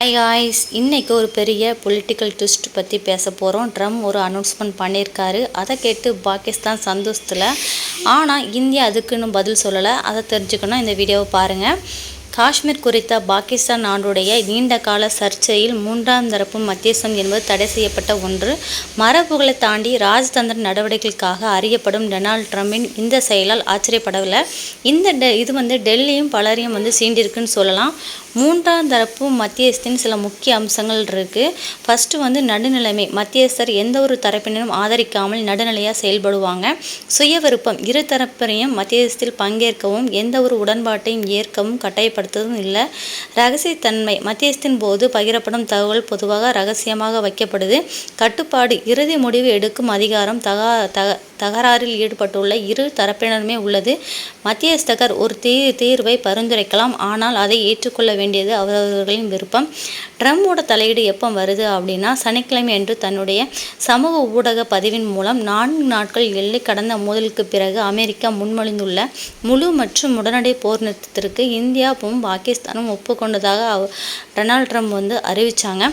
Hi guys இன்றைக்கு ஒரு பெரிய பொலிட்டிக்கல் ட்விஸ்ட் பற்றி பேச போகிறோம் ட்ரம் ஒரு அனௌன்ஸ்மெண்ட் பண்ணியிருக்காரு. அதை கேட்டு பாகிஸ்தான் சந்தோஷத்தில். ஆனால் இந்தியா அதுக்குன்னு பதில் சொல்லலை. அதை தெரிஞ்சுக்கணும் இந்த வீடியோவை பாருங்கள் காஷ்மீர் குறித்த பாகிஸ்தான் நாடுடைய நீண்ட கால சர்ச்சையில் மூன்றாம் தரப்பு மத்தியஸ்தம் என்பது தடை செய்யப்பட்ட ஒன்று. மரபுகளை தாண்டி ராஜதந்திர நடவடிக்கைகளுக்காக அறியப்படும் டொனால்ட் ட்ரம்பின் இந்த செயலால் ஆச்சரியப்படவில்லை. இந்த டெ இது வந்து டெல்லியும் பலரையும் வந்து சீண்டிருக்குன்னு சொல்லலாம். மூன்றாம் தரப்பு மத்தியஸ்தின் சில முக்கிய அம்சங்கள் இருக்குது ஃபஸ்ட்டு வந்து நடுநிலைமை. மத்தியஸ்தர் எந்த ஒரு தரப்பினரும் ஆதரிக்காமல் நடுநிலையாக செயல்படுவாங்க. சுய விருப்பம் இரு தரப்பினையும் மத்தியஸ்தில் பங்கேற்கவும் எந்த ஒரு உடன்பாட்டையும் ஏற்கவும் கட்டாயப்படுத்துவதும் இல்லை. ரகசியத்தன்மை. மத்தியஸ்தின் போது பகிரப்படும் தகவல் பொதுவாக ரகசியமாக வைக்கப்படுது. கட்டுப்பாடு. இறுதி முடிவு எடுக்கும் அதிகாரம் தகா தக தகராறில் ஈடுபட்டுள்ள இரு தரப்பினருமே உள்ளது. மத்தியஸ்தகர் ஒரு தீ தீர்வை பரிந்துரைக்கலாம். ஆனால் அதை ஏற்றுக்கொள்ள வேண்டியது அவரவர்களின் விருப்பம். ட்ரம்போட தலையீடு எப்போ வருது அப்படின்னா சனிக்கிழமை என்று தன்னுடைய சமூக ஊடக பதிவின் மூலம் நான்கு நாட்கள் எல்லை கடந்த மோதலுக்கு பிறகு அமெரிக்கா முன்மொழிந்துள்ள முழு மற்றும் உடனடி போர் நிறுத்தத்திற்கு இந்தியாவும் பாகிஸ்தானும் ஒப்புக்கொண்டதாக டொனால்ட் ட்ரம்ப் வந்து அறிவித்தாங்க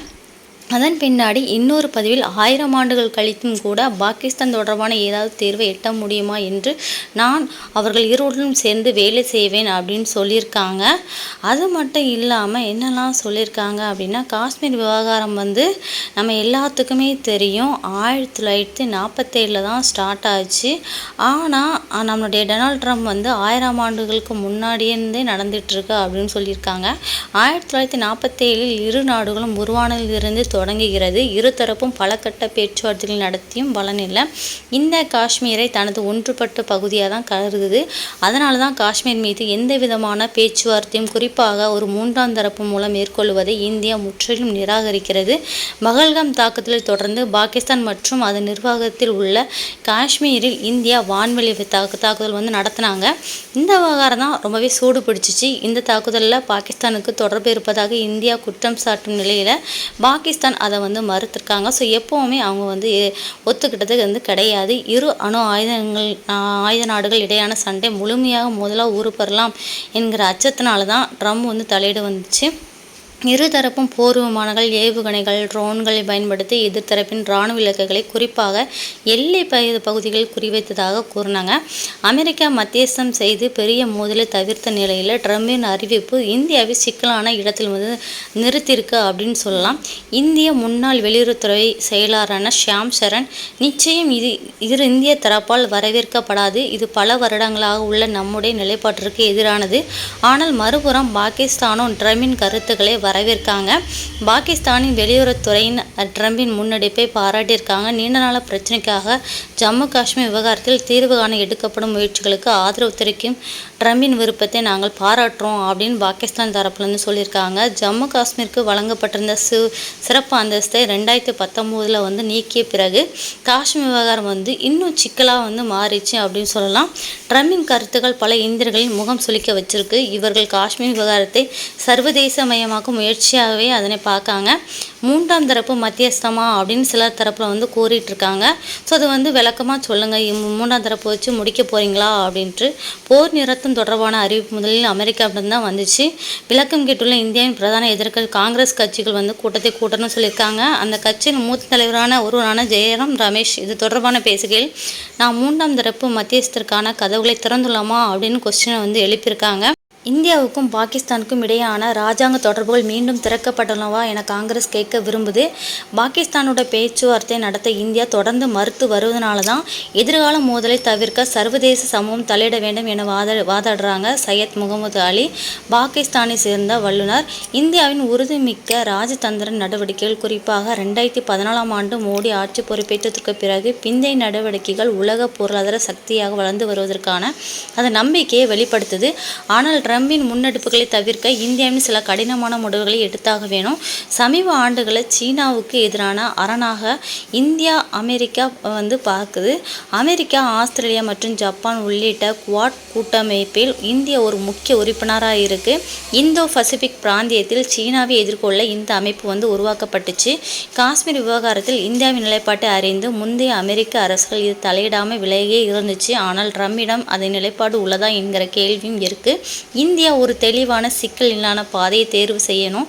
அதன் பின்னாடி இன்னொரு பதிவில் ஆயிரம் ஆண்டுகள் கழித்தும் கூட பாகிஸ்தான் தொடர்பான ஏதாவது தேர்வை எட்ட முடியுமா என்று நான் அவர்கள் இருவருடனும் சேர்ந்து வேலை செய்வேன் அப்படின்னு சொல்லியிருக்காங்க. அது மட்டும் இல்லாமல் என்னெல்லாம் சொல்லியிருக்காங்க அப்படின்னா காஷ்மீர் விவகாரம் வந்து நம்ம எல்லாத்துக்குமே தெரியும். ஆயிரத்தி தொள்ளாயிரத்தி நாற்பத்தேழில் தான் ஸ்டார்ட் ஆச்சு. ஆனால் நம்மளுடைய டொனால்ட் ட்ரம்ப் வந்து ஆயிரம் ஆண்டுகளுக்கு முன்னாடியிருந்தே நடந்துகிட்ருக்கு அப்படின்னு சொல்லியிருக்காங்க. ஆயிரத்தி தொள்ளாயிரத்தி நாற்பத்தேழில் இரு நாடுகளும் உருவானதிலிருந்து தொடங்குகிறது. இருதரப்பும் பல கட்ட பேச்சுவார்த்தைகள் நடத்தியும் பலனில்லை இந்த காஷ்மீரை தனது ஒன்றுபட்ட பகுதியாக தான் கருதுது. அதனால தான் காஷ்மீர் மீது எந்த விதமான பேச்சுவார்த்தையும் குறிப்பாக ஒரு மூன்றாம் தரப்பு மூலம் மேற்கொள்வதை இந்தியா முற்றிலும் நிராகரிக்கிறது. பகல்காம் தாக்குதலை தொடர்ந்து பாகிஸ்தான் மற்றும் அதன் நிர்வாகத்தில் உள்ள காஷ்மீரில் இந்தியா வான்வெளி தாக்கு தாக்குதல் வந்து நடத்தினாங்க. இந்த விவகாரம் தான் ரொம்பவே சூடு பிடிச்சிச்சு. இந்த தாக்குதலில் பாகிஸ்தானுக்கு தொடர்பு இருப்பதாக இந்தியா குற்றம் சாட்டும் நிலையில் பாகிஸ்தான் அதை வந்து மறுத்திருக்காங்க. ஸோ எப்போவுமே அவங்க வந்து ஒத்துக்கிட்டது வந்து கிடையாது. இரு அணு ஆயுதங்கள் ஆயுத நாடுகள் இடையான சண்டை முழுமையாக முதலாக உருப்பெறலாம் என்கிற அச்சத்தினால தான் ட்ரம் வந்து தலையிட வந்துச்சு. இருதரப்பும் போர் விமானங்கள் ஏவுகணைகள் ட்ரோன்களை பயன்படுத்தி எதிர்த்தரப்பின் இராணுவ இலக்குகளை குறிப்பாக எல்லை பகுதி பகுதிகளில் குறிவைத்ததாக கூறினாங்க. அமெரிக்கா மத்தியஸ்தம் செய்து பெரிய மோதலை தவிர்த்த நிலையில் ட்ரம்பின் அறிவிப்பு இந்தியாவை சிக்கலான இடத்தில் வந்து நிறுத்தியிருக்கு அப்படின்னு சொல்லலாம். இந்திய முன்னாள் வெளியுறவுத்துறை செயலாளரான ஷியாம் சரண் நிச்சயம் இது இரு இந்திய தரப்பால் வரவேற்கப்படாது. இது பல வருடங்களாக உள்ள நம்முடைய நிலைப்பாட்டிற்கு எதிரானது. ஆனால் மறுபுறம் பாகிஸ்தானும் ட்ரம்பின் கருத்துக்களை வரவேற்காங்க. பாகிஸ்தானின் வெளியுறவுத்துறையின் ட்ரம்பின் முன்னெடுப்பை பாராட்டியிருக்காங்க. நீண்ட நாள பிரச்சனைக்காக ஜம்மு காஷ்மீர் விவகாரத்தில் தீர்வு காண எடுக்கப்படும் முயற்சிகளுக்கு ஆதரவு தெரிவிக்கும் ட்ரம்பின் விருப்பத்தை நாங்கள் பாராட்டுறோம் அப்படின்னு பாகிஸ்தான் தரப்புலேருந்து சொல்லியிருக்காங்க. ஜம்மு காஷ்மீருக்கு வழங்கப்பட்டிருந்த சி சிறப்பு அந்தஸ்தை ரெண்டாயிரத்தி பத்தொம்போதில் வந்து நீக்கிய பிறகு காஷ்மீர் விவகாரம் வந்து இன்னும் சிக்கலாக வந்து மாறிச்சு அப்படின்னு சொல்லலாம். ட்ரம்பின் கருத்துக்கள் பல இந்தியர்களின் முகம் சுளிக்க வச்சிருக்கு. இவர்கள் காஷ்மீர் விவகாரத்தை சர்வதேசமயமாக்கும் முயற்சியாகவே அதனை பார்க்காங்க. மூன்றாம் தரப்பு மத்தியஸ்தமா அப்படின்னு சிலர் தரப்பில் வந்து கூறிட்டு இருக்காங்க ஸோ அது வந்து விளக்கமாக சொல்லுங்கள் மூன்றாம் தரப்பு வச்சு முடிக்க போகிறீங்களா அப்படின்ட்டு போர் நிறுத்தம் தொடர்பான அறிவிப்பு முதலில் அமெரிக்கா தான் வந்துச்சு. விளக்கம் கேட்டுள்ள இந்தியாவின் பிரதான எதிர்கள் காங்கிரஸ் கட்சிகள் வந்து கூட்டத்தை கூட்டணும்னு சொல்லியிருக்காங்க. அந்த கட்சியின் மூத்த தலைவரான ஒருவரான ஜெயராம் ரமேஷ் இது தொடர்பான பேசுகையில் நான் மூன்றாம் தரப்பு மத்தியஸ்தருக்கான கதவுகளை திறந்துள்ளோமா? அப்படின்னு கொஸ்டினை வந்து எழுப்பியிருக்காங்க. இந்தியாவுக்கும் பாகிஸ்தானுக்கும் இடையேயான ராஜாங்க தொடர்புகள் மீண்டும் திறக்கப்படலவா என காங்கிரஸ் கேட்க விரும்புது. பாகிஸ்தானோட பேச்சுவார்த்தை நடத்த இந்தியா தொடர்ந்து மறுத்து வருவதனால தான் எதிர்கால மோதலை தவிர்க்க சர்வதேச சமூகம் தலையிட வேண்டும் என வாத வாதாடுறாங்க சையத் முகமது அலி பாகிஸ்தானை சேர்ந்த வல்லுனர் இந்தியாவின் உறுதிமிக்க ராஜதந்திர நடவடிக்கைகள் குறிப்பாக ரெண்டாயிரத்தி பதினாலாம் ஆண்டு மோடி ஆட்சி பொறுப்பேற்றதற்கு பிறகு பிந்தைய நடவடிக்கைகள் உலக பொருளாதார சக்தியாக வளர்ந்து வருவதற்கான அந்த நம்பிக்கையை வெளிப்படுத்துது. ஆனால் ட்ரம்பின் முன்னெடுப்புகளை தவிர்க்க இந்தியாவின் சில கடினமான முடிவுகளை எடுத்தாக வேணும். சமீப ஆண்டுகளில் சீனாவுக்கு எதிரான அரணாக இந்தியா அமெரிக்கா வந்து பார்க்குது. அமெரிக்கா ஆஸ்திரேலியா மற்றும் ஜப்பான் உள்ளிட்ட குவாட் கூட்டமைப்பில் இந்தியா ஒரு முக்கிய உறுப்பினராக இருக்குது இந்தோ பசிபிக் பிராந்தியத்தில் சீனாவை எதிர்கொள்ள இந்த அமைப்பு வந்து உருவாக்கப்பட்டுச்சு. காஷ்மீர் விவகாரத்தில் இந்தியாவின் நிலைப்பாட்டை அறிந்து முந்தைய அமெரிக்க அரசுகள் இது தலையிடாமல் விலகியே இருந்துச்சு. ஆனால் ட்ரம்பிடம் அதன் நிலைப்பாடு உள்ளதா என்கிற கேள்வியும் இருக்கு. இந்தியா ஒரு தெளிவான சிக்கல் இல்லாத பாதையை தேர்வு செய்யணும்.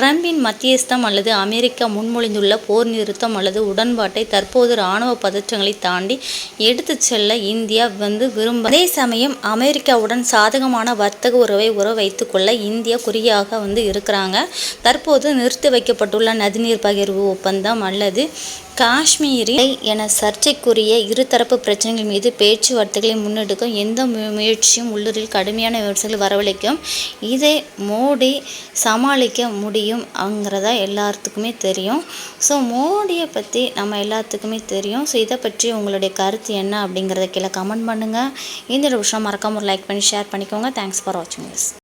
ட்ரம்பின் மத்தியஸ்தம் அல்லது அமெரிக்கா முன்மொழிந்துள்ள போர் நிறுத்தம் அல்லது உடன்பாட்டை தற்போது இராணுவ பதற்றங்களை தாண்டி எடுத்து செல்ல இந்தியா வந்து விரும்ப அதே சமயம் அமெரிக்காவுடன் சாதகமான வர்த்தக உறவை உறவு வைத்துக்கொள்ள இந்தியா குறியாக வந்து இருக்கிறாங்க. தற்போது நிறுத்தி வைக்கப்பட்டுள்ள நதிநீர் பகிர்வு ஒப்பந்தம் அல்லது காஷ்மீரில் என சர்ச்சைக்குரிய இருதரப்பு பிரச்சனைகள் மீது பேச்சுவார்த்தைகளை முன்னெடுக்கும் எந்த முயற்சியும் உள்ளூரில் கடுமையான விமர்சனங்கள் வரவழைக்கும். இதை மோடி சமாளிக்க முடியும் அங்கிறதா எல்லாத்துக்குமே தெரியும். ஸோ மோடியை பற்றி நம்ம எல்லாத்துக்குமே தெரியும். ஸோ இதை பற்றி உங்களுடைய கருத்து என்ன அப்படிங்கிறத கீழே கமெண்ட் பண்ணுங்கள் இந்த விஷயம் மறக்காமல் ஒரு லைக் பண்ணி ஷேர் பண்ணிக்கோங்க. தேங்க்ஸ் ஃபார் வாட்சிங் திஸ்